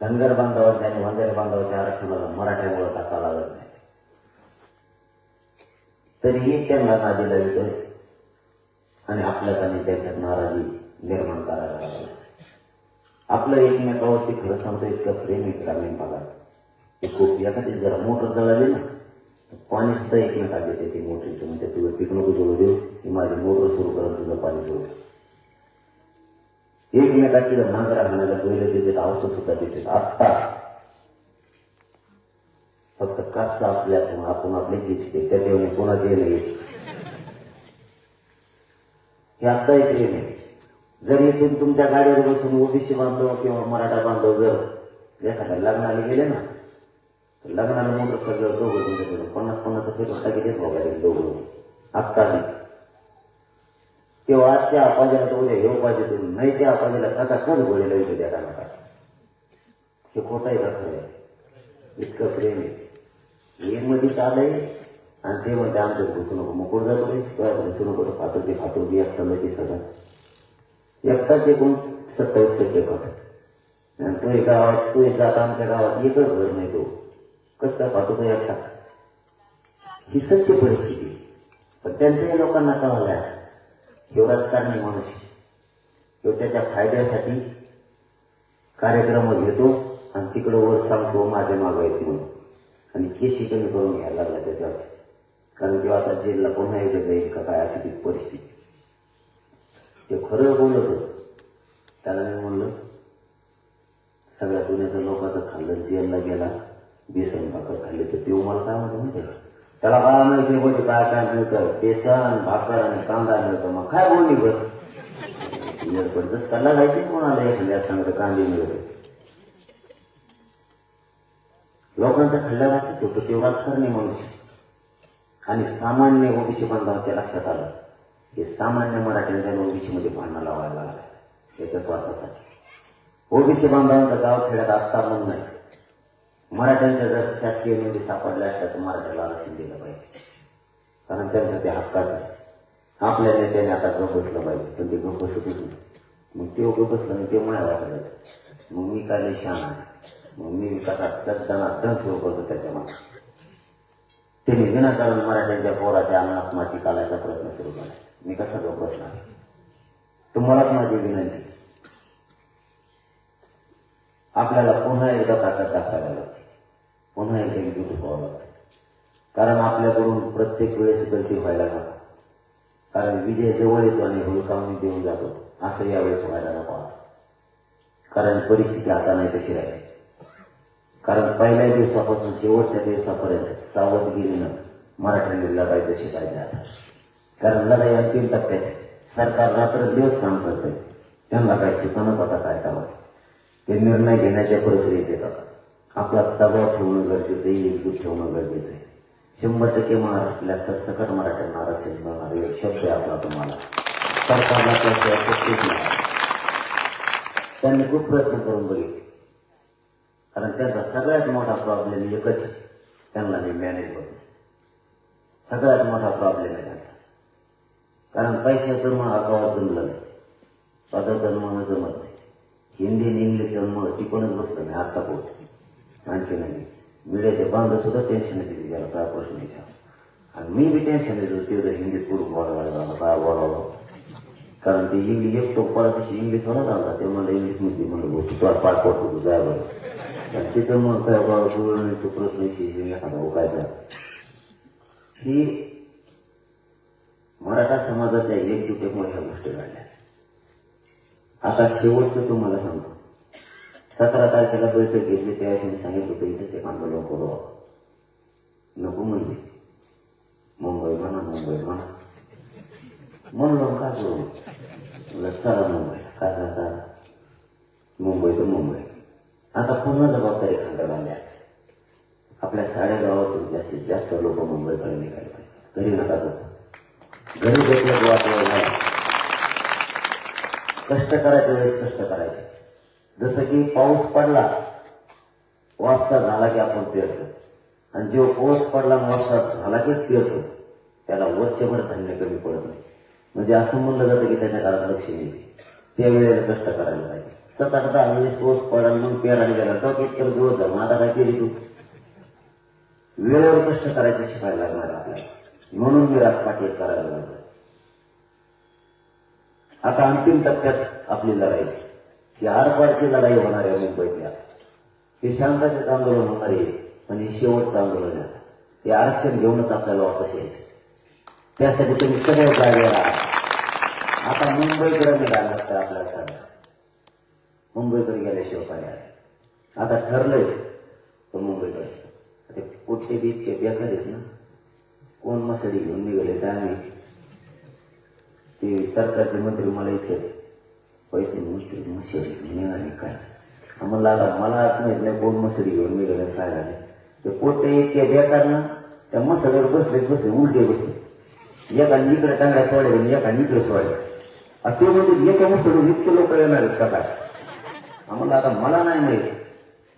धनगर बांधवाच्या आणि वंजारी बांधवाच्या आरक्षणाला मराठ्यामुळे टाका लागत नाही. तरीही त्यांना नादी लावितोय आणि आपल्यात आणि त्यांच्यात नाराजी निर्माण करायला लागला आपलं एकमेकावरती खरं सांगतो इतकं प्रेम आहे ग्रामीण भागात. ते खूप एखादी जरा मोटर जळाली ना तर पाणी सुद्धा एकमेकात देते ती मोटरीचं म्हणजे तुझं पीक नको देऊ की माझी मोटर सुरू करत तुझं पाणी सुरू एकमेकाची जर नांगर म्हणायला पहिलं देतात औषध सुद्धा देतात आत्ता फक्त काच आपल्या आपण आपण आपलीच इच्छिते त्याच्यावर कोणाचे नाही हे आत्ता एक प्रेम आहे जर इथून तुमच्या गाडीवर बसून ओबीसी बांधव किंवा मराठा बांधव जर एखाद्या लग्नाला गेले ना तर लग्नाला मोठं सगळं दोघं तुमच्याकडे पन्नास पन्नास फेर टाकी देत बघायला दोघं आत्ता नाही तेव्हा आजच्या आपाजीला तर उद्या येऊ पाहिजे तुम्ही नाहीच्या आपाजीला काका कोण गोळी लावतो त्या कानाला हे खोटं आहे का खरं आहे? इतकं प्रेम आहे. हे मध्येच आलंय आणि ते म्हणते आमच्या घुसू नको मुकुट जातो रे तुझ्या घुसू नको तर खातो ते खातो बी एकटा ते सगळं. एकटाच एकूण सत्तर टक्के खातो आणि तो एका गावात तू जात आमच्या गावात एकच घर नाही तो. कसं काय पाहतो तो एकटा? ही सत्य परिस्थिती पण त्यांच्याही लोकांना कळालं आहे ह्यो राजकारणी माणूस. आहे. ह्यो त्याच्या फायद्यासाठी कार्यक्रम घेतो आणि तिकडं वर सांगतो माझ्या मागं येते म्हणून. आणि केशी कमी करून घ्यायला लागला त्याच्यावर. कारण किंवा आता जेलला पुन्हा एकदा जाईल का काय अशी ती परिस्थिती. ते खरं बोलत होतं त्याला मी म्हणलं सगळ्या पुण्याच्या लोकांचं खाल्लं जेलला गेला बेसन भाकर खाल्ली तर ते मला काय म्हणतो माहिती आहे त्याला काय माहिती मध्ये काय काय मिळतं बेसन भाकर आणि कांदा मिळतो मग काय बोलली बरं एअरपोर्ट जसं कल्ला जायचे कोणाला एखाद्या सांगतं कांदे मिळते लोकांचा खाल्ल्यावर असंच होतं ते राजकारणी मनुष्य आणि सामान्य ओबीसी बांधवांच्या लक्षात आलं हे सामान्य मराठ्यांच्या ओबीसी मध्ये भांडणं लावायला लागलं. याच्या स्वार्थासाठी. ओबीसी बांधवांचा गाव खेड्यात आत्ता बंद नाही मराठ्यांच्या जर शासकीय नोंदी सापडल्या असल्या तर मराठ्याला आरक्षण दिलं पाहिजे. कारण त्यांचं ते हक्काचं आहे. आपल्या नेत्याने आता गप बसलं पाहिजे पण ते गप नाही. मग ते गप बसलं ते म्हणायला वाटलं मग मी काय शान आहे? मग मी कसा त्यांना दण सुरू करतो त्याच्यामागे त्यांनी विनाकारण मराठ्यांच्या पोराच्या अंगणात माती काढायचा प्रयत्न सुरू केला. मी कसा गप बसणार? तुम्हालाच माझी विनंती. आपल्याला पुन्हा एकदा ताकद दाखवायला लागते. पुन्हा एकदा एकजूट व्हावं लागतं. कारण आपल्याकडून प्रत्येक वेळेस गलती व्हायला नको. कारण विजय जवळ येतो आणि हुलकावणी देऊन जातो. असं यावेळेस व्हायला नको कारण परिस्थिती आता नाही तशी राहिली. कारण पहिल्या दिवसापासून शेवटच्या दिवसापर्यंत सावधगिरीनं मराठ्यांनी लढायचं शिकायचं आता कारण लढाई अंतिम टप्प्यात सरकार रात्र दिवस काम करते त्यांना काही सुचनच आता काय करावं? ते निर्णय घेण्याच्या प्रक्रियेत येतात. आपला दबाव ठेवणं गरजेचं आहे एकजूट ठेवणं गरजेचं आहे. शंभर टक्के महाराष्ट्रातल्या सरसकट मराठ्यांना आरक्षण मिळणार एक शब्द आहे आपला तुम्हाला. सरकारला त्याशिवाय शक्यच नाही. त्यांनी खूप प्रयत्न करून बघितले. कारण त्यांचा सगळ्यात मोठा प्रॉब्लेम एकच आहे. त्यांना मी मॅनेज करतो. सगळ्यात मोठा प्रॉब्लेम आहे त्यांचा. कारण पैशाचं मग गावात जमलं नाही. पदाचं मग जमत नाही. हिंदी आणि इंग्लिश मग टिकूनच बसलं मी आता पोहोच आणखी नाही. मीडियाच्या बांधा सुद्धा टेन्शन येते त्याला काय प्रश्न विचार आणि मी बी टेन्शन येतो तेवढं हिंदीत पुढून बोलायला झालं काय बोलावं. कारण ते इंग्लिश एक तो परत इंग्लिश होणार आला ते मला इंग्लिशमध्ये म्हणलं भाऊ तू पासपोर्ट तू जाय बरं? आणि तिथं मग काय बाबा तू तो प्रश्न शिकून एखादा हो उकायचा ही मराठा समाजाच्या एकजुटीमुळे ह्या गोष्टी घडल्या. आता शेवटचं तुम्हाला सांगतो. सतरा तारखेला बैठक घेतली त्यावेळेस मी सांगितलं होतं इथेच एक आंदोलन करू नको म्हणले. मुंबई म्हणा मुंबई म्हणा. म्हणलो का करू? चला मुंबई. का करता मुंबई तर मुंबई. आता पुन्हा जबाबदारी खांदा बांधल्या आपल्या साड्या गावातून जास्तीत जास्त लोक मुंबईकडे निघाले पाहिजे घरी नका जाऊ. घरी बसल्या वाटलं कष्ट करायच्या वेळेस कष्ट करायचे. जसं की पाऊस पडला वापसा झाला की आपण पेरतो. आणि जेव्हा पाऊस पडला वापसा झाला कीच पेरतो त्याला वर्षभर धान्य कमी पडत नाही. म्हणजे असं म्हणलं जातं की त्याच्या काळात लक्ष येते त्यावेळेला कष्ट करायला पाहिजे. सात आठ दहा वेळेस पाऊस पडला मग पेरायला गेला डोक्यात तर दिवस झाला आता काय केली तू? वेळेवर कष्ट करायचं शिकायला लागणार आपल्याला. म्हणून मी पाटील करायला लागलो. आता अंतिम टप्प्यात आपली लढाई. ही आरपारची लढाई होणार आहे मुंबईतल्या. हे शांततेत आंदोलन होणार आहे पण हे शेवटचं आंदोलन आहे. हे आरक्षण घेऊनच आपल्याला वापस यायचं त्यासाठी तुम्ही सगळे जागे राहा आता मुंबईकडे निघाल असतं आपल्याला सगळं मुंबईकडे गेल्याशिवाय पर्याय आता ठरलंच तर मुंबईकडे. ते कुठचे बी इतके बेकार आहेत ना. कोण मसडी घेऊन निघाले काय आम्ही ते सरकारचे मंत्री मला विचारले पैसे मंत्री मसडी घेऊन निघाले काय? आम्हाला आता मला आत माहीत नाही कोण मसडी घेऊन निघाले काय झाले. ते पोटे इतके बेकार ना त्या मसाल्यावर बसले बसले उलटे बसले एकाने इकडे टांगड्या सोडले आणि एकाने इकडे सोडले आणि ते म्हणजे एका मसडीवर इतके लोक येणार आहेत का काय? आम्हाला आता मला नाही माहीत.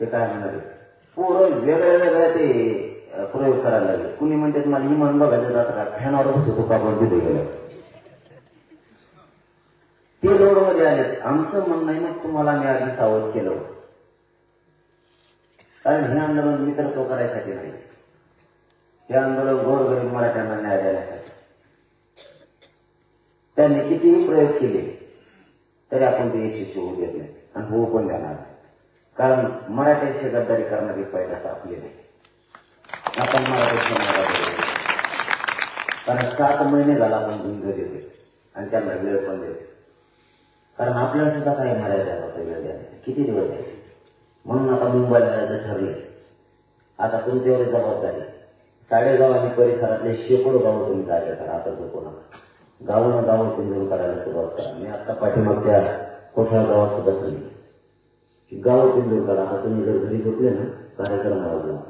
ते काय म्हणणार पोरं वेगळ्या वेगळ्या ते प्रयोग करायला लागले. कुणी म्हणतात मला इमान बघायचं जातं का फॅनावर बसतो का आपण तिथे गेलं ते लोडमध्ये आले आमचं म्हणणं आहे मग तुम्हाला आम्ही आधी सावध केलं कारण हे आंदोलन मित्रत्व करायसाठी नाही. हे आंदोलन गोरगरीब मराठ्यांना न्याय देण्यासाठी. त्यांनी कितीही प्रयोग केले तरी आपण ते यशस्वी होऊ देत नाही आणि होऊ पण देणार कारण मराठ्याची गद्दारी करणारी पैदास आपली नाही. आपण मराठी कारण सात महिने झाला आपण झुंज देते आणि त्यांना वेळ पण देते कारण आपल्याला सुद्धा काही मर्यादा नव्हतं वेळ द्यायचं. किती दिवस द्यायचे? म्हणून आता मुंबईला जायचं ठरले. आता तुमच्यावर जबाबदारी. साडेगाव आणि परिसरातले शेकडो गाव तुम्ही कार्य करा. आता झोपू नका. गावानं गावं पिंजून करायला सुरुवात करा. मी आता पाठीमागच्या कोठ्या गावात सुद्धा सांगितलं गाव पिंजून करा. आता तुम्ही जर घरी झोपले ना कार्यक्रम आवडला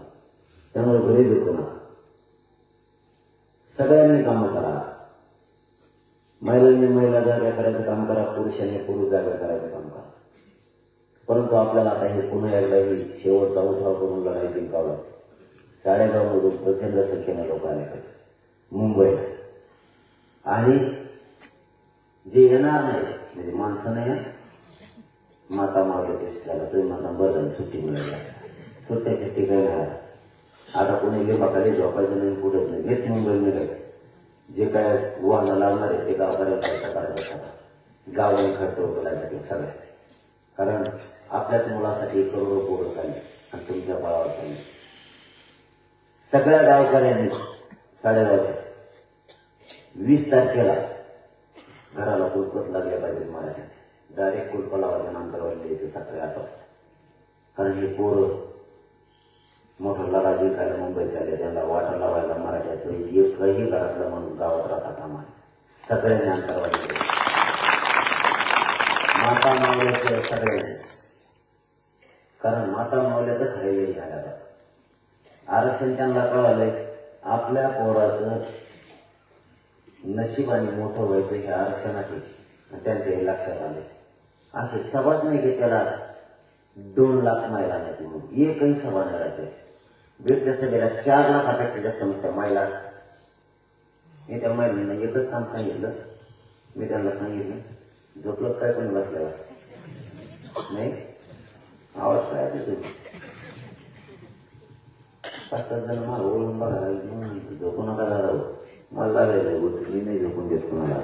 त्यामुळे घरी झोपू नका. सगळ्यांनी कामं करा. महिलांनी महिला जागा करायचं काम करा पुरुषांनी पुरुष जागा करायचं काम करा. परंतु आपल्याला आता हे पुन्हा एकदा ही शेवटचा उठाव करून लढाई जिंकावं लागते. साडेगावमधून प्रचंड संख्येने लोक आले पाहिजे. मुंबईला आणि जे येणार नाही म्हणजे माणसं नाही ना, माता मावल्याच्या झाला. तुम्ही माता बरं सुट्टी मिळाली. सुट्ट्या फिट्टी काही मिळाल्या. आता कोणी लिंबाखाली झोपायचं नाही कुठेच नाही. घेत मुंबई मिळायचं जे काय वाहनं लागणार आहे ते गावकऱ्यांना खर्च करायचा आता गावाने खर्च उचलायचा ते सगळ्या कारण आपल्याच मुलासाठी करोडो पोरं चालले आणि तुमच्या बाळावर चालले. सगळ्या गावकऱ्यांनी साडेगावच्या वीस तारखेला घराला कुलपत लागले पाहिजे मराठीचे डायरेक्ट कुलप लावायच्या नंतर द्यायचं सकाळी आठ वाजता. कारण हे पोरं मोठं लढा करायला मुंबईत चालले त्यांना वाटा लावायला मराठ्याचं एकही घरातला माणूस गावात राहता कामा सगळ्यांनी अंतरवादी केलं. माता मावल्याचे सगळ्यांनी कारण माता मावल्या तर खरेदी झाल्या आरक्षण त्यांना कळालंय. आपल्या पोराचं आणि मोठं व्हायचं हे आरक्षणात आहे. आणि हे लक्षात आले असे सभाच नाही की त्याला दोन लाख महिला नाही म्हणून एकही सभा नाही राहते बीडच्या गेला चार लाखापेक्षा जास्त नुसत्या महिला असतात मी त्या महिलांना एकच काम सांगितलं मी त्यांना सांगितलं झोपलं काय पण बसल्या नाही आवाज काय असेल तुम्ही पाच सात जण मला ओळून बघा झोपू नका दादा मला लागलेलं आहे मी नाही झोपून देत कोणाला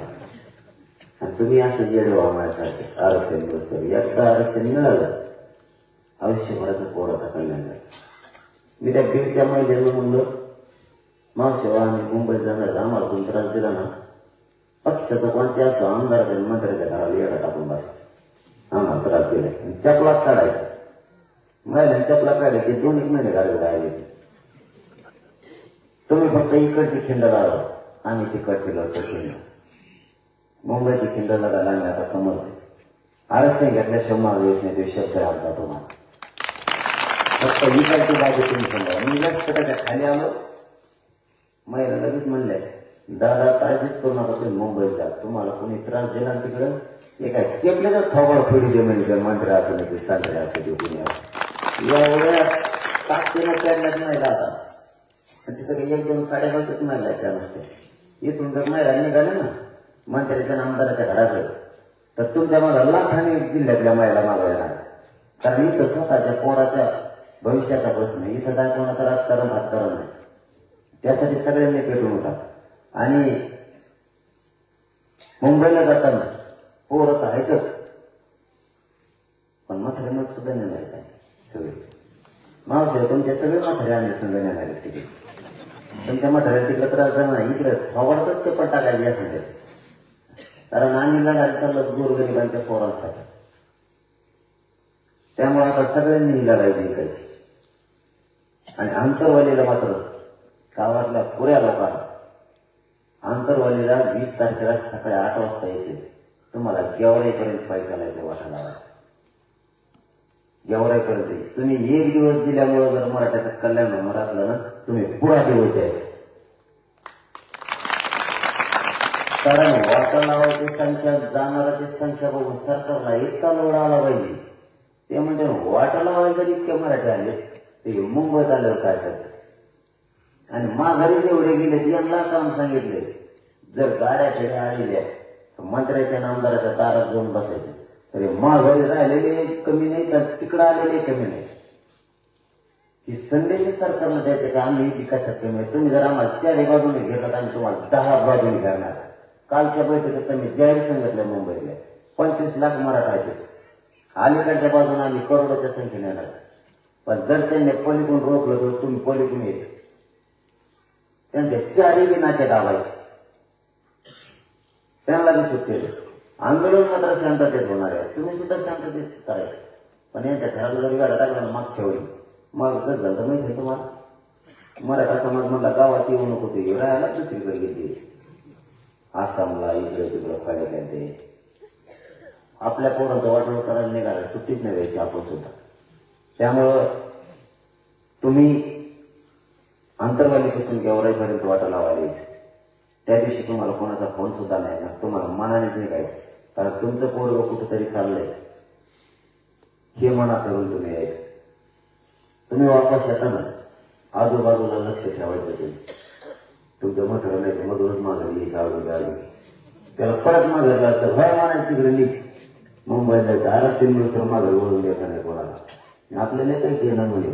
आणि तुम्ही असं जेड व्हा माझ्यासारखे आरक्षण दिवस तर एकदा आरक्षण मिळालं आयुष्यभराचं पोराचा कल्याण मी त्या बीडच्या महिलेनं म्हणलं मावशेवा आम्ही मुंबईत जाणार आम्हाला कोण त्रास दिला ना? पक्षाचा कोणते असो आमदार आणि मंत्र्याच्या घराला येडा टाकून बस आम्हाला त्रास दिलाय चपलाच काढायचा. महिलांनी चपला काढले ते दोन एक महिने घालवे राहिले. तुम्ही फक्त इकडची खिंड लावा. आम्ही तिकडची लढतो खिंड. मुंबईची खिंड लढायला आम्ही आता समर्थ आहे. आरक्षण घेतल्याशिवाय मागे येत नाही तो शब्द आहे आमचा तुम्हाला. फक्त विकायची बाजू तुम्ही समजा मी त्याच्याखाली आलो महिला लगेच म्हणले दादा काळजीच करू नका तुम्ही मुंबईत जा. तुम्हाला कोणी त्रास दिला तिकडं. एका चेपल्याचा चेपल्याचं थोबाड फोडी दे म्हणजे ते मंत्री असं नाही ते साजरे असं दे कुणी असो एवढ्या ताकदीनं पेरण्यात महिला आता तिथं काही एक दोन साडेपाचच महिला आहेत त्या नुसते इथून जर महिला निघाल्या ना मंत्र्याच्या आमदाराच्या घराकडे तर तुमच्या मला लाखाने जिल्ह्यातल्या महिला मागवायला कारण इथं स्वतःच्या पोराच्या भविष्याचा प्रश्न इथं दाखवणं तर राजकारण राजकारण नाही. त्यासाठी सगळ्यांनी पेटून उठा. आणि मुंबईला जाताना पोरं तर आहेतच. पण म्हाताऱ्यांना सुद्धा नेणार काय? सगळे. मावशे तुमचे सगळे म्हातारे आम्ही संघ नेणार आहेत तिकडे. तुमच्या म्हाताऱ्याला तिकडे त्रास झाला नाही. इकडे थोबाडतच चप्पल टाकायची एखाद्याच. कारण आम्ही लढायला चाललो गोरगरिबांच्या पोरांसाठी. त्यामुळे आता सगळ्यांनी ही लढाई जिंकायची. आणि आंतरवालीला मात्र गावातल्या पुऱ्या लोकांना आंतरवालीला वीस तारखेला सकाळी आठ वाजता यायचे. तुम्हाला गेवराईपर्यंत पाय चालायचं वाटायला गेवराईपर्यंत. तुम्ही एक दिवस दिल्यामुळे जर मराठ्याचं कल्याण होणार असलं ना तुम्ही पुरा दिवस द्यायचे. कारण वाटा संख्या जाणाराची संख्या बघून सरकारला इतका लोड आला पाहिजे. ते म्हणजे वाटा लावायला जर इतके मराठी आले ते मुंबईत आल्यावर काय करतात? आणि माघारी जेवढे गेले यांना काम सांगितले. जर गाड्या शेड्या आलेल्या तर मंत्र्याच्या नामदाराच्या दारात जाऊन बसायचे. तरी माघारी राहिलेले कमी नाही तर तिकडं आलेले कमी नाही ही संदेश सरकारला द्यायचे का? आम्ही विकासात कमी आहे. तुम्ही जर आम्हाला चारही बाजूने घेतला तर आम्ही तुम्हाला दहा बाजूने करणार. कालच्या बैठकीत तुम्ही जाहीर सांगितलं मुंबईला. पंचवीस लाख मराठा आहेत. अलीकडच्या बाजूने आम्ही करोडच्या संख्येने येणार. पण जर त्यांनी पलीकडून रोखलं तर तुम्ही पलीकडून यायचं त्यांचे चारही बी नाके दाबायचे. त्यांना बी सुट्टी आंदोलन मात्र शांततेत होणार आहे. तुम्ही सुद्धा शांततेत करायचं. पण यांच्या घराला जरी गाडा टाकला मागच्या वेळी मग कसं झालं तर माहिती आहे तुम्हाला? मराठा समाज म्हणला गावात येऊ नको ते राहायला दुसरीकडे गेली. आसामला इकडे तिकडे फायदा काय ते. आपल्या पोरांचं वाटोळ करायला निघाला. सुट्टीच नाही द्यायची आपण सुद्धा. त्यामुळं तुम्ही आंतरवालीपासून गेवराईपर्यंत वाटा लावायला त्या दिवशी तुम्हाला कोणाचा फोन सुद्धा नाही ना तुम्हाला मनानेच निघायचं. कारण तुमचं पोरग कुठंतरी चाललंय. हे मना करून तुम्ही यायचं. तुम्ही वापस येताना आजूबाजूला लक्ष ठेवायचं तुम्ही तुमचं मथर नाही तर मधूनच माघारी यायचं आरोग्य आरोग्य त्याला परत माझं जायचं. भय मानायचं तिकडे निघ. मुंबईला जायचं. आरक्षण मिळतं तर माघारी वळून द्यायचं नाही कोणाला. आपल्याला काही केलं म्हणजे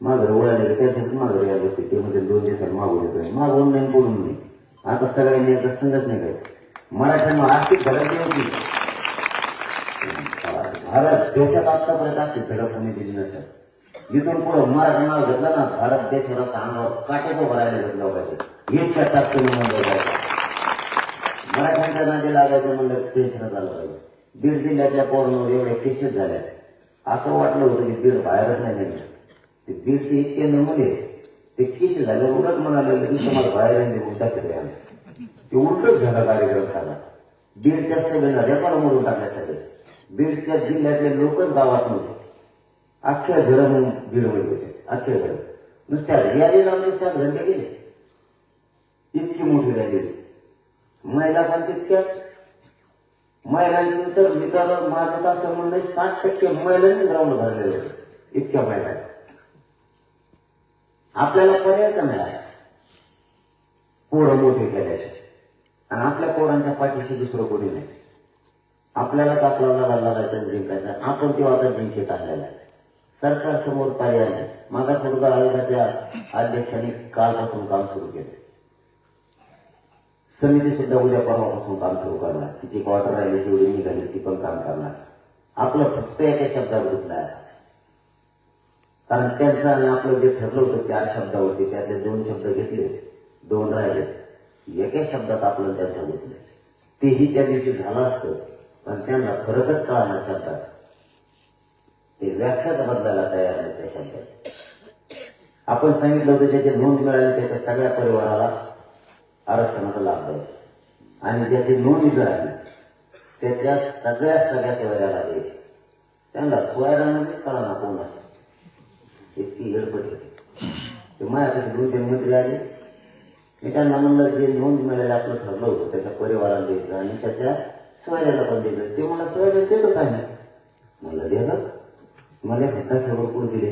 माघार वळाले त्यासाठी माघार या गोष्टी ते म्हणजे दोन दिवसात मागून येतोय. मागवून नाही बोलून नाही. आता सगळ्यांनी एकदा संगत नाही करायचं मराठ्यांना आर्थिक धडक द्यायची भारत देशात आतापर्यंत असते धडक कोणी दिली नसेल. इथून पुढं मराठा नाव घेतलं ना भारत देशाला अंगावर काटेच भरायला राहिले पाहिजे एक इतक्या टाकतो मराठ्यांच्या नादी लागायचं म्हणलं टेन्शन झालं पाहिजे. बीड जिल्ह्यातल्या पोरांवर एवढ्या केसेस झाल्या असं वाटलं होतं की बीड बाहेरच नाही निघलं ते बीडचे इतके नमुने ते केसेस झाले उलट म्हणाले की तुम्हाला बाहेर उलटा केले आम्ही. ते उलटच झाला कार्यक्रम झाला बीडच्या सगळ्यांना रेकॉर्ड मोडून टाकण्यासाठी बीडच्या जिल्ह्यातले लोकच गावात नव्हते अख्ख्या घरं म्हणून बीडमध्ये होते अख्ख्या घरं. नुसत्या रॅली लावले सात घंटे गेले. इतकी मोठी रॅली महिला पण तितक्याच महिलांचे तर मी तर माझं तर असं म्हणणं साठ टक्के महिलांनीच राऊंड भरलेलं आहे इतक्या महिला आपल्याला पर्यायच नाही. पोरं मोठे केल्याशिवाय आणि आपल्या पोरांच्या पाठीशी दुसरं कोणी नाही. आपल्यालाच आपला लढा लढायचा जिंकायचा. आपण तो आता जिंकत आलेला आहे. सरकार समोर पर्याय नाही. मागा सुद्धा आयोगाच्या अध्यक्षांनी कालपासून काम सुरू केलं. समिती सुद्धा उद्या परवापासून काम सुरू करणार. तिची क्वार्टर राहिली तेवढी निघाली ती पण काम करणार. आपलं फक्त एका शब्दावर गुतलं कारण त्यांचं आणि आपलं जे ठरलं होतं चार शब्दावरती त्यातले दोन शब्द घेतले दोन राहिले. एका शब्दात आपलं त्यांचं गुतलं तेही त्या दिवशी झालं असतं पण त्यांना फरकच कळणार शब्दाचा. ते व्याख्याच बदलायला तयार नाही त्या शब्दाची. आपण सांगितलं होतं ज्याची नोंद मिळाली त्याच्या सगळ्या परिवाराला आरक्षणाचा लाभ द्यायचा. आणि ज्याची नोंद मिळाली त्याच्या सगळ्या सगळ्या सोयऱ्याला द्यायची. त्यांना सोयऱ्यांमध्येच कळा ना कोण असं इतकी हेडपट होती. ते माझ्यापाशी दोन तीन मंत्री आले. मी त्यांना म्हणलं जे नोंद मिळाली आपलं ठरलं होतं. त्याच्या परिवाराला द्यायचं आणि त्याच्या सोयऱ्याला पण द्यायचं. ते मला सोयऱ्याला देतो काय नाही. म्हणलं दिलं मला हत्ताखेवर कोण दिले?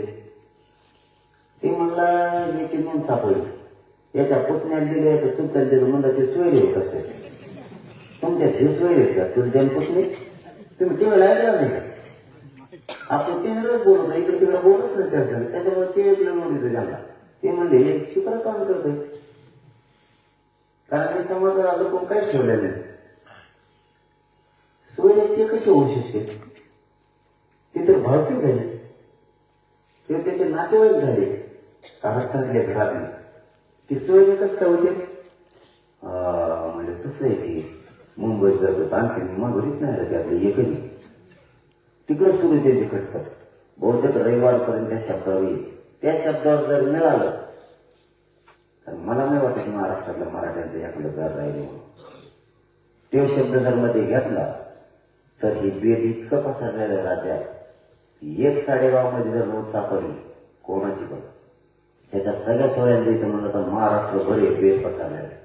ते म्हणला याची नोंद सापडली. याच्या पुतण्यात दिले याच्या चुलत्यात दिलं म्हणलं ते सोयरे होत असते. तुमच्या झेसवर आहेत का? चुलत्यान पुतणी तुम्ही केवळ ऐकला नाही का? आपण टीव्हीवरच बोलतो इकडे तिकडे बोलत नाही त्याचं. त्याच्यामुळे ते ऐकलं नव्हतं त्यांना ते म्हणले हे स्पीकर काम करतोय. कारण मी समाजाला लपून काय ठेवलेलं नाही. सोयरे ते कसे होऊ शकते? ते तर भावकी झाले. किंवा त्याचे नातेवाईक झाले. महाराष्ट्रातल्या घरातले. ते सोयरे कसं होते? म्हणजे तसं आहे की मुंबईत जातात आणखी माघारीच नाही राहते आपले एकही. तिकडं सुरू आहे त्याची खटपट. बहुतेक रविवारपर्यंत त्या शब्दावर येईल. त्या शब्दावर जर मिळालं तर मला नाही वाटत महाराष्ट्रातल्या मराठ्यांचं याकडे दर राहिले म्हणून. तो शब्द जर मध्ये घेतला तर ही बेट इतकं पसरलेलं आहे राज्यात. एक साडेगावमध्ये जर रोज सापडली कोणाची पण. त्याच्या सगळ्या सोळ्याला द्यायचं म्हणलं तर महाराष्ट्र बरे बेट पसरलेलं आहे.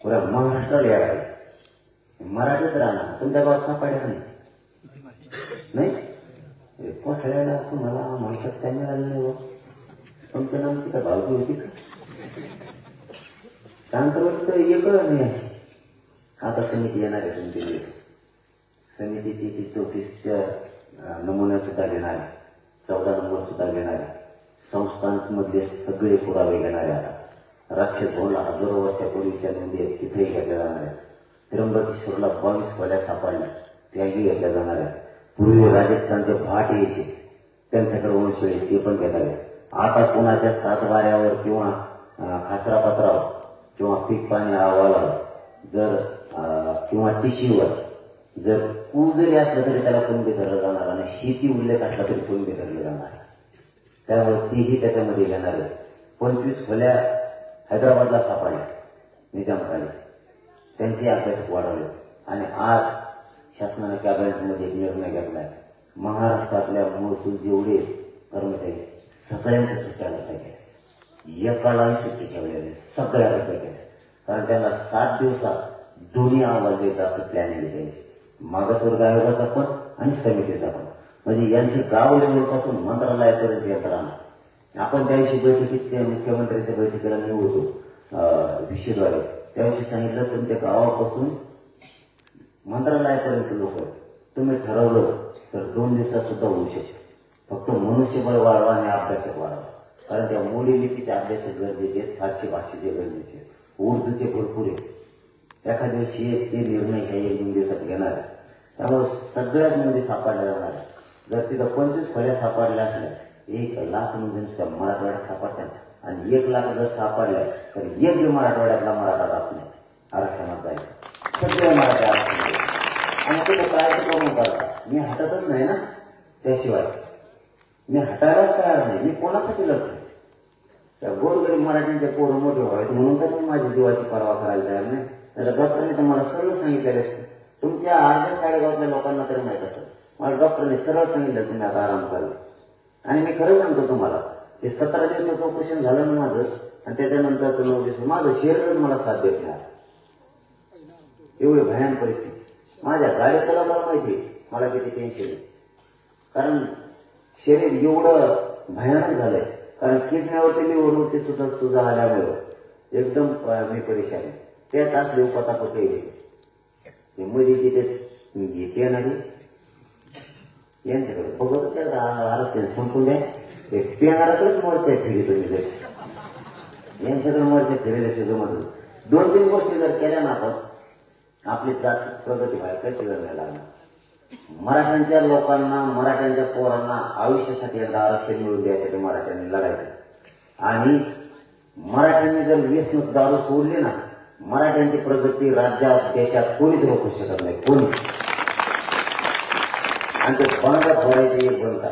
पुऱ्या महाराष्ट्राला या आहे मराठीच राहणार. तुमच्या गावात सापडणार नाही? नाही? कोठड्याला तुम्हाला माहितच काय मिळालं नाही हो. तुमचं तुमच्या नामची काय भावकी होती का? त्यानंतर तर एक नाही आता समिती येणार आहे तुमची वेळेस समिती ती ती चौतीसच्या नमुन्यासुद्धा सुद्धा घेणार आहे. चौदा नंबर सुद्धा घेणार आहे. संस्थांमधले सगळे पुरावे घेणाऱ्या आता. राक्षस भवनला हजारो वर्षापूर्वीच्या नोंदी आहेत तिथेही घेतल्या जाणार आहेत. त्र्यंबकेश्वरला बावीस खोल्या सापडल्या. त्याही घेतल्या जाणार आहेत. पूर्वी राजस्थानचे भाट यायचे. त्यांच्याकडे वंश ते पण घेणार आहेत. आता कोणाच्या सातबाऱ्यावर किंवा खासरा पत्रावर किंवा पीक पाणी अहवालावर जर किंवा टिशीवर जर कू जरी असलं तरी त्याला कुंभी धरलं जाणार आणि शेती उल्लेख असला तरी कुंभी धरले जाणार आहे त्यामुळे तीही त्याच्यामध्ये घेणार आहे. पंचवीस खोल्या हैदराबादला सापडल्या निजामकाने त्यांचे अभ्यासक वाढवले. आणि आज शासनाने कॅबिनेटमध्ये एक निर्णय घेतलाय महाराष्ट्रातल्या महसूल जेवढे कर्मचारी सगळ्यांच्या सुट्ट्या रद्द केल्या. एकालाही सुट्टी ठेवलेली नाही. सगळ्या रद्द केल्या. कारण त्यांना सात दिवसात दोन्ही अहवाल द्यायचा असं प्लॅनिंग त्यांची. मागासवर्ग आयोगाचा पण आणि समितीचा पण. म्हणजे यांची गाव जवळपासून मंत्रालयापर्यंत यंत्रणा आपण त्या दिवशी बैठकीत त्या मुख्यमंत्र्यांच्या बैठकीला मी होतो विषयद्वारे त्याविषयी सांगितलं तुमच्या गावापासून मंत्रालयापर्यंत लोक तुम्ही ठरवलं तर दोन दिवसात सुद्धा होऊ शकते. फक्त मनुष्यबळ वाढवा आणि अभ्यासक वाढवा. कारण त्या मोडी लिपीचे अभ्यासक गरजेचे आहेत फारसी भाषेचे गरजेचे आहेत. उर्दूचे भरपूर आहेत. एखाद्या दिवशी ते निर्णय ह्या एक दोन दिवसात घेणार आहे त्यामुळे सगळ्यात मध्ये सापडल्या जाणार आहे. जर तिथं पंचवीस फळ्या सापडल्या असल्या एक लाखमध्ये नुसत्या मराठवाड्यात सापडतात. आणि एक लाख जर सापडल्या तर एक बी मराठवाड्यातला मराठा राहत नाही. आरक्षणात जायचं. सगळे मराठी आरक्षण आणि ते काय करून करता? मी हटतच नाही ना त्याशिवाय. मी हटायलाच तयार नाही. मी कोणासाठी लढतो त्या गोरगरीब मराठ्यांच्या पोरं मोठे व्हावेत म्हणून तर मी माझ्या जीवाची पर्वा करायला तयार नाही. तर डॉक्टरने तर मला सर्व सांगितलेले असते तुमच्या अर्ध्या साडेगावातल्या लोकांना तरी माहीत असेल. मला डॉक्टरने सरळ सांगितलं तुम्ही आता आराम करा. आणि मी खरं सांगतो तुम्हाला हे सतरा दिवसाचं ऑपरेशन झालं ना माझं आणि त्याच्यानंतरचं नऊ दिवस माझं शरीरच मला साथ देत नाही. एवढी भयान परिस्थिती. माझ्या गाडीत मला माहिती आहे, मला किती टेन्शन आहे. कारण शरीर एवढं भयानक झालंय. कारण किडण्यावरती लिव्हरवरती सुद्धा सुजा आल्यामुळं एकदम मी परेशान आहे. त्यात असले उपतापत ते मुलीची ते पेनारी यांच्याकडे बघत त्या आरक्षण संपून द्या ते पेनाराकडेच मोर्चा फिरी तुम्ही जशी यांच्याकडे मोर्चा फिरेल जमत दोन तीन गोष्टी जर केल्या ना आपण आपली जात प्रगती व्हायला काहीच वेळ नाही. लागणार मराठ्यांच्या लोकांना मराठ्यांच्या पोरांना आयुष्यासाठी एकदा आरक्षण मिळवून द्यायसाठी मराठ्यांनी लढायचं आणि मराठ्यांनी जर व्यसनच दारू सोडली ना मराठ्यांची प्रगती राज्यात देशात कोणीच रोखू शकत नाही कोणीच. आणि ते बंद फोडायचे एक बोलता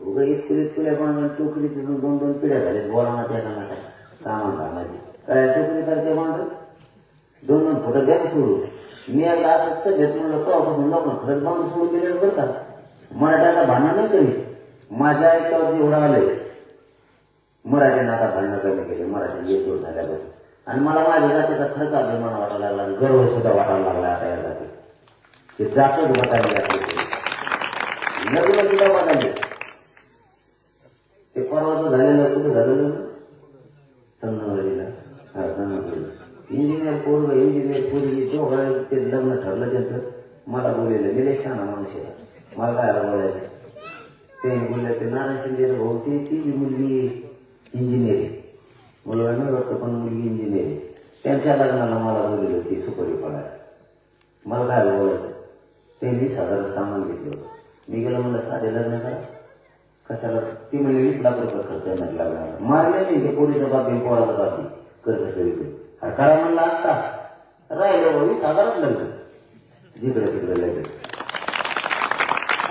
उगा इतकुले पिढ्या बांधून टोकरी तिथून दोन दोन पिढ्या झाल्यात बोलाना त्या कामात कामान कामाची काय टोकरी तर ते बांधत दोन दोन फुटं द्या सोडू मी एकदा असंच सगळ्यात म्हणलं तेव्हापासून लोकांना खरंच बांधून सोडून दिले बरं का? मराठ्याला भांडण नाही करीत. माझ्या ऐकावर जेवढं आलंय मराठ्याने आता भांडणं कमी केले मराठी एक दोन झाल्यापासून. आणि मला माझ्या जातीचा खरंच अभिमान वाटायला लागला गर्व सुद्धा वाटायला लागला आता या जातीचा ते जातच वाटायला लागले. नवीन तिला वाटायले ते परवाचं झालेलं कुठं झालेलं चंदनवाडीला चंदनवाडीला इंजिनियर पोरग इंजिनियर पोरगी दोघं ते लग्न ठरलं त्यांचं. मला बोललेलं मी लय शहाणा माणूस आहे. मला काय बोलायचं? ते बोलले ते नारायण शिंदे भाऊ ती ती बी मुलगी इंजिनियर आहे. मुलगा नाही वाटतं पण मुलगी इंजिनियर आहे. त्यांच्या लग्नाला मला बोलली होती सुपारी पडायला. मला काय बोलायचं? ते वीस हजार सामान घेतलं होतं. मी गेलो म्हणलं साधे लग्न काय कशाला? ती म्हणजे वीस लाख रुपये खर्च येणार लागणार. मारले नाही ते पोरीचा बाबी पोराचा बाबी कर्ज करी अरे करा म्हणलं आत्ता राहिलं वीस हजारात लग्न जिकडे तिकडे लगेच.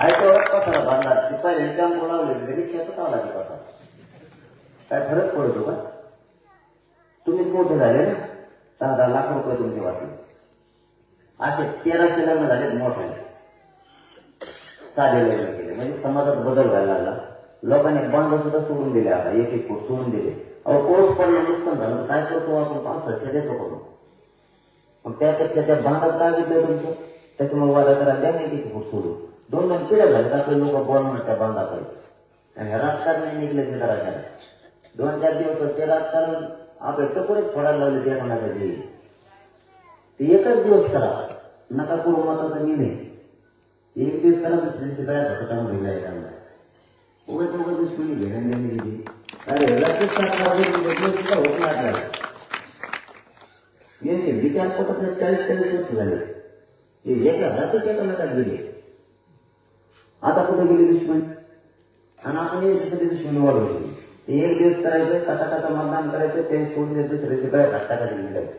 ऐकवत कसाला बांधला ते पहिले काम लावले ते रिक्षाचं आला लागेल कसा काय फरक पडतो का? तुम्हीच मोठे झाले ना? दहा दहा लाख रुपये तुमचे वाचले. असे तेराशे लग्न झालेत मोठे साधे लग्न केले. म्हणजे समाजात बदल व्हायला लागला. लोकांनी बांध सुद्धा सोडून दिले आता एक एक फूट सोडून दिले. अहो पाऊस पडला नुकसान झालं. तर काय करतो आपण? पावसाच्या देतो करून मग त्यापेक्षा त्या बांधात काय घेतलं तुमचं? त्याच्यामुळे वादा करा द्या नाही एक फूट सोडून. दोन दोन पिढ्या झाल्या आपले लोक बॉल म्हणत त्या बांधाकडे. आणि राजकारण निघले ते जरा काय दोन चार दिवस ते राजकारण. आपले टपोरेच फोडायला लावले त्या कोणाकडे ते एकच दिवस करा. नका करू मताचं मी एक दिवस करा दुसऱ्या दिवशी काय होता म्हणून एखादा उगाच उगाच कोणी घेण्यान देणे दिली अरे लगेच सुद्धा होत नाही आपल्याला यांचे विचार पटत नाही चाळीस चाळीस वर्ष झाले हे एका रात्री एकामेकात गेले आता कुठे गेले दुश्मन आणि आपण याच्यासाठी दुश्मन वाढवले ते एक दिवस करायचं कथा कथा मतदान करायचं ते सोडून दुसऱ्याचे काय टाकायचं निघायचं?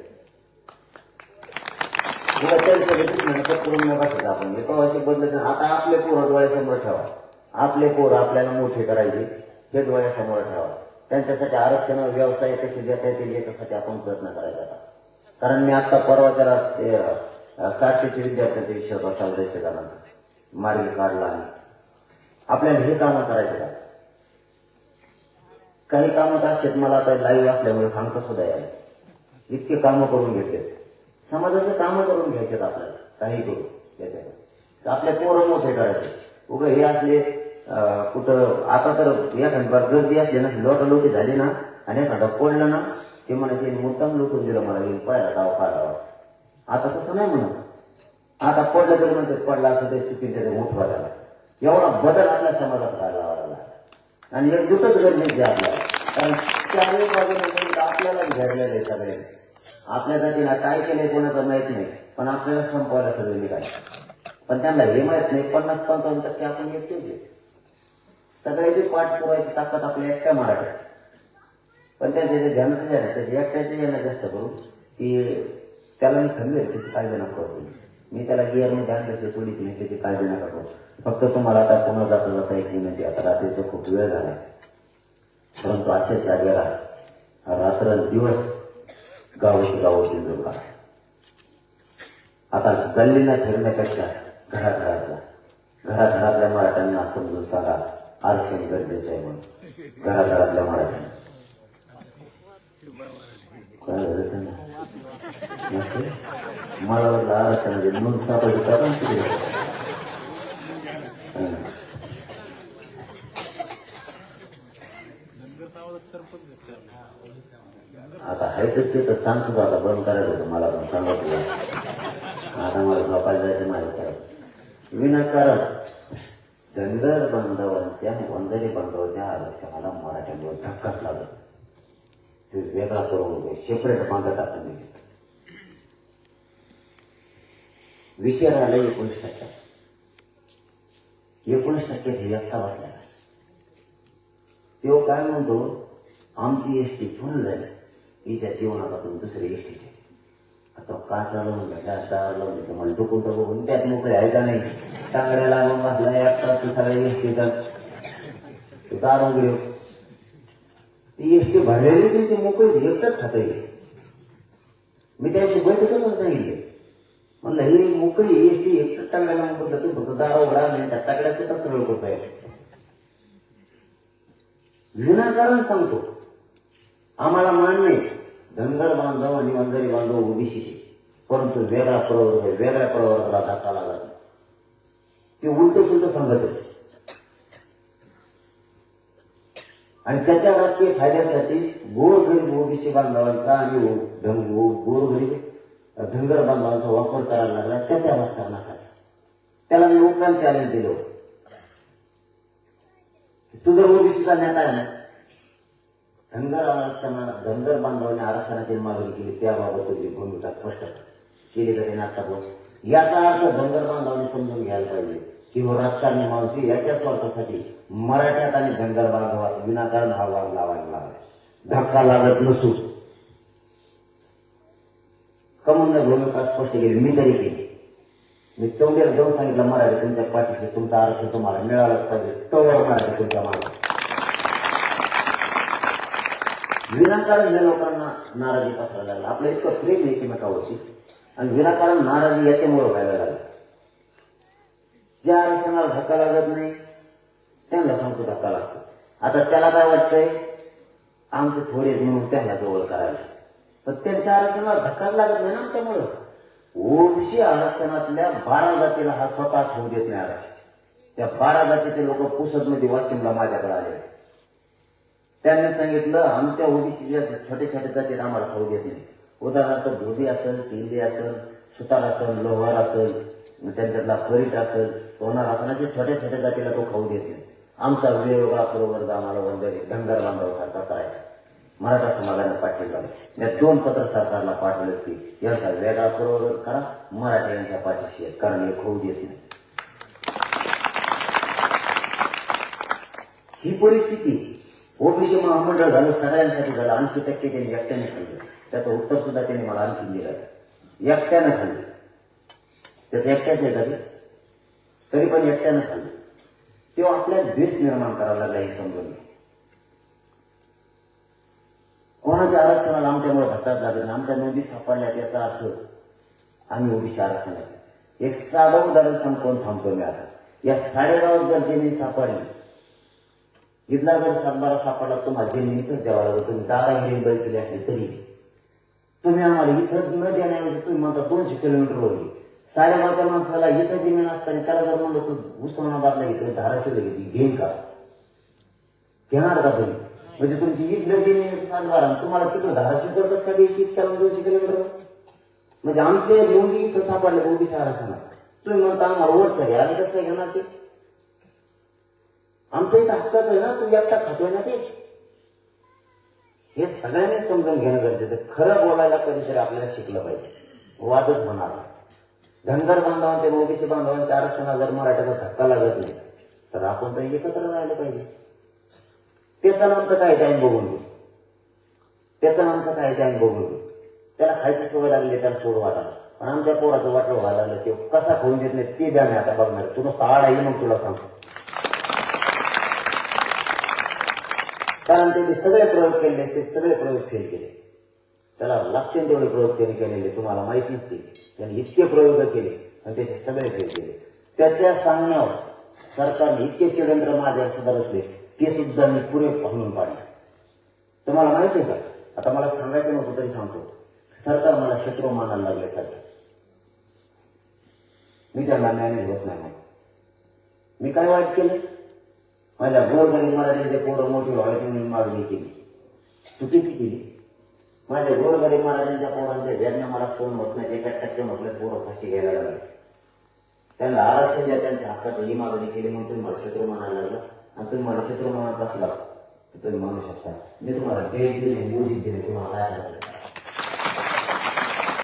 तुला त्यांचं दुश्मन करून नका सुद्धा आपण. प्रवासी बदलत आता आपले पोरं डोळ्यासमोर ठेवा. आपले पोरं आपल्याला मोठे करायचे हे डोळ्यासमोर ठेवा. त्यांच्यासाठी आरक्षण व्यवसाय कसे देता येतील याच्यासाठी आपण प्रयत्न करायचा आता. कारण मी आता परवाच्या रात- ते, अं, साठीचे विद्यार्थ्यांचा विषय होता चौदा शेजारांचा मार्गी काढला आम्ही. आपल्याला हे कामं करायचे का? काही कामं असे आहेत मला आता लाईव्ह असल्यामुळे सांगतो सुद्धा यायला. इतके कामं करून घेतले समाजाचे काम करून घ्यायचे आपल्याला काही करू त्याच्यात. आपले पोरं मोठे करायचे. उगं हे असले कुठं आता तर एखादी गर्दी असली ना लोटालोटी झाली ना आणि एखादा पडलं ना ते म्हणायचे मुद्दाम लुटून दिलं मला येईल पाहिला डाव काढावा आता तसं नाही म्हणत. आता पडलं तरी म्हणतात पडला असं ते चुकीचं त्याचा मोठवा झाला एवढा बदल आपल्या समाजात व्हायला लागला. आणि एकजुटच गरजेची आपल्याला. कारण चारही बाजूने आपल्याला घडलेलं आहे सगळे आपल्या जातीला काय केलंय कोणाचं माहीत नाही पण आपल्याला संपवायला सगळे निघाले. पण त्यांना हे माहीत नाही पन्नास पंचावन्न टक्के आपण एकटेच आहे. सगळ्याची पाठ पुरवायची ताकद आपल्या एकट्या मराठ्यात पण त्याचे जे ध्यानातच आहे त्याचे एकट्याचे ज्यांना जास्त करून की त्याला मी खंबीर त्याची काळजी नका करू. मी त्याला गिअरमध्ये आणल्याशिवाय सोडित नाही त्याची काळजी नका करू. फक्त तुम्हाला आता पुन्हा जाता जाता एक विनंती आता रात्रीचा खूप वेळ झाला परंतु असेच जागेला रात्र दिवस गावाची गावातील लोक आता गल्लीला कशा घराघराचा घराघरातल्या मराठ्यांना समजून सांगा आरक्षण गरजेचं आहे म्हणून. घराघरातल्या मराठ्यांना. काय झालं त्यांना असं? मला वाटलं आरक्षणाची म्हणजे नोंद सापडली का पण तिकडे हं. आता आहेतच ते तर सांगतो आता बंद करायचं होतं मला पण सांगा तुला. आता मला झोपायला जायचं माझ्या विनाकारण धनगर बांधवांच्या वंजारी बांधवाच्या आरक्षणाला मराठ्यांवर धक्काच लागत ते वेगळा करून सेपरेट बांधा टाकून दिले. विषय राहिला एकोणीस टक्क्याचा. एकोणीस टक्क्यात हे व्यक्ता बसला तो काय म्हणतो? आमची एस टी फुल झाली. हिच्या जीवनापासून दुसरी एस टी आता का चालू म्हणलं काय लावून देतो मला डुकून बघून त्यात मोकळे आहे का नाही? टांगड्याला मग बसला एकटा तू सगळे एस टी तर दार उघडे ती एस भरलेली ती ती मोकळी एकटाच खाता येईल मी त्याशी बैठकच सांगितले म्हणलं ही मोकळी एस टी एकटं टांगड्याला म्हटलं तू फक्त दार उघडा नाही त्या टाकड्या सुद्धा सरळ करता विनाकारण सांगतो. आम्हाला मान नाही. धनगर बांधव आणि वंजारी बांधव ओबीसीचे परंतु वेगळा प्रवर्ग वेगळ्या प्रवर्गाला धक्का लागला. ते उलट सुलट सांगत होते. आणि त्याच्या राजकीय फायद्यासाठी गोरगरीब ओबीसी बांधवांचा आणि धन- गोरगरीब धनगर बांधवांचा वापर करायला लागला त्याच्या राजकारणासाठी. त्याला मी चॅलेंज दिलं होतं. तू जर ओबीसीचा नेता आहे ना धनगर आरक्षणा धनगर बांधवांनी आरक्षणाची मागणी केली त्याबाबत तुझी भूमिका स्पष्ट केली तरी आता बोल याचा अर्थ धनगर बांधवांनी समजून घ्यायला पाहिजे की हो राजकारणी माणूस याच्या स्वार्थासाठी मराठ्यात आणि धनगर बांधवात विनाकारण हा वाद लावायला लागला धक्का लागत नसू. कमनने भूमिका स्पष्ट केली मी तरी केली. मी चौंड्याला जाऊन सांगितलं मराठी तुमच्या पाठीशी तुमचं आरक्षण तुम्हाला मिळालं पाहिजे. तोवर मराठी तुमच्या मागे. विनाकारण या लोकांना नाराजी पसरायला लागला आपलं इतकं प्रेम आहे एकमेकावरची आणि विनाकारण नाराजी याच्यामुळे व्हायला लागली. ज्या आरक्षणाला धक्का लागत नाही त्यांना सांगतो धक्का लागतो. आता त्याला काय वाटतंय? आमचे थोडे म्हणून त्यांना जवळ करायला. पण त्यांच्या आरक्षणाला धक्का लागत नाही ना आमच्यामुळं. ओबीसी आरक्षणातल्या बारा जातीला हा स्वतः ठेवू देत नाही आरक्षण. त्या बारा जातीचे लोक पुसदमध्ये वाशिमला माझ्याकडे आले त्यांनी सांगितलं आमच्या ओबीसी जाती छोट्या छोट्या जातीत आम्हाला खाऊ देत नाही. उदाहरणार्थ धोबी असेल चिंदी असेल सुतार असेल लोहार असेल त्यांच्यातला परीट असेल सोनार असेल असे छोट्या छोट्या जातीला तो खाऊ देत नाही. आमचा वेगवेगळा पूर्ववर्ग आम्हाला वंदने धनगर बांधवासारखा करायचा. मराठा समाजाने पाठिंबा मी या दोन पत्र सरकारला पाठवले की यांचा वेगळा पूर्ववर्ग करा मराठा यांच्या पाठीशी कारण हे खाऊ देत नाही. ही परिस्थिती ओबीसी महामंडळ झालं सगळ्यांसाठी झालं ऐंशी टक्के त्यांनी एकट्याने खाल्लं त्याचं उत्तर सुद्धा त्यांनी मला आणखी दिलं एकट्यानं खाल्लं त्याचं एकट्याच आहे तरी तरी पण एकट्यानं खाल्लं तेव्हा आपल्या द्वेष निर्माण करायला लागला हे समजून कोणाच्या आरक्षणाला आमच्यामुळे धक्काच लागत आमच्या नोंदी सापडल्या त्याचा अर्थ आम्ही ओबीसी आरक्षणात एक साधं उदाहरण संपवून थांबतो मी आता या साडेगावात जर जमीन सापडली इथला जर सातबारा सापडला तुम्हाला जमीन इथंच द्यावा लागेल तुम्ही दादा हिरी केली असली तरी. तुम्ही आम्हाला इथं न देण्याऐवजी तुम्ही म्हणता दोनशे किलोमीटरवर घे साडेगावच्या माणसाला इथं जमीन असताना त्याला जर म्हणलं तू उस्मानाबादला घेतो धाराशिवला घेते घेईन का? घेणार का तुम्ही? म्हणजे तुमची इथलं जमीन सातबारा तुम्हाला तिथं धाराशिव जर कसं का द्यायची त्याला दोनशे किलोमीटर म्हणजे आमचे नोंदी इथं सापडले ओबीसी शहरात तुम्ही म्हणता आम्हाला वरचं घ्या आम्ही कसं घेणार ते? आमचं इथं हक्काच आहे ना तुम्ही एकटा खातोय ना ते? हे सगळ्यांनी समजून घेणं गरजेचं खरं बोलायला कधीतरी आपल्याला शिकलं पाहिजे. वादच होणार धनगर बांधवांच्या ओबीसी बांधवांच्या आरक्षणा जर मराठ्याचा धक्का लागत नाही तर आपण तर एकत्र राहिलं पाहिजे. त्याचं आमचं काय टाइम बघून घेऊ त्याचा आमचं काय टाईम बघून घेऊ त्याला खायची सवय लागली त्याला सोड वाटायला पण आमच्या पोराचं वाटलं व्हायला लागलं ते कसा खाऊन देत नाही ते द्या मी आता बघणार. तू नुसतं आड आहे मग तुला सांगतो. कारण त्यांनी सगळे प्रयोग केले ते सगळे प्रयोग फेल केले. त्याला लागते तेवढे प्रयोग त्यांनी केलेले तुम्हाला माहीत नसते त्यांनी इतके प्रयोग केले आणि त्याचे सगळे फेल केले. त्याच्या सांगण्यावर सरकारने इतके षडयंत्र माझ्यावर सुद्धा रचले ते सुद्धा मी पुरे पाहून पाडले. तुम्हाला माहिती आहे का? आता मला सांगायचं नव्हतं तरी सांगतो. सरकार मला शत्रू मानायला लागले सध्या मी त्यांना मॅनेज होत नाही. मी काय वाईट केलं? माझ्या गोरगरीब मराठीचे पोरं मोठी व्हावीत म्हणून मागणी केली. चुकीची केली. माझ्या गोरगरीब मराठीच्या पोरांच्या वेदना मला फोन होत नाही. एका टक्के म्हटलं पोरं फाशी घ्यायला लागले. त्यांना आरक्षण द्या त्यांच्या हक्काची ही मागणी केली म्हणून तुम्ही मला शत्रू म्हणायला लागला. आणि तुम्ही मला शत्रू म्हणत असला तुम्ही म्हणू शकता मी तुम्हाला भेट दिले म्युझिक दिले तुम्हाला काय करायचं?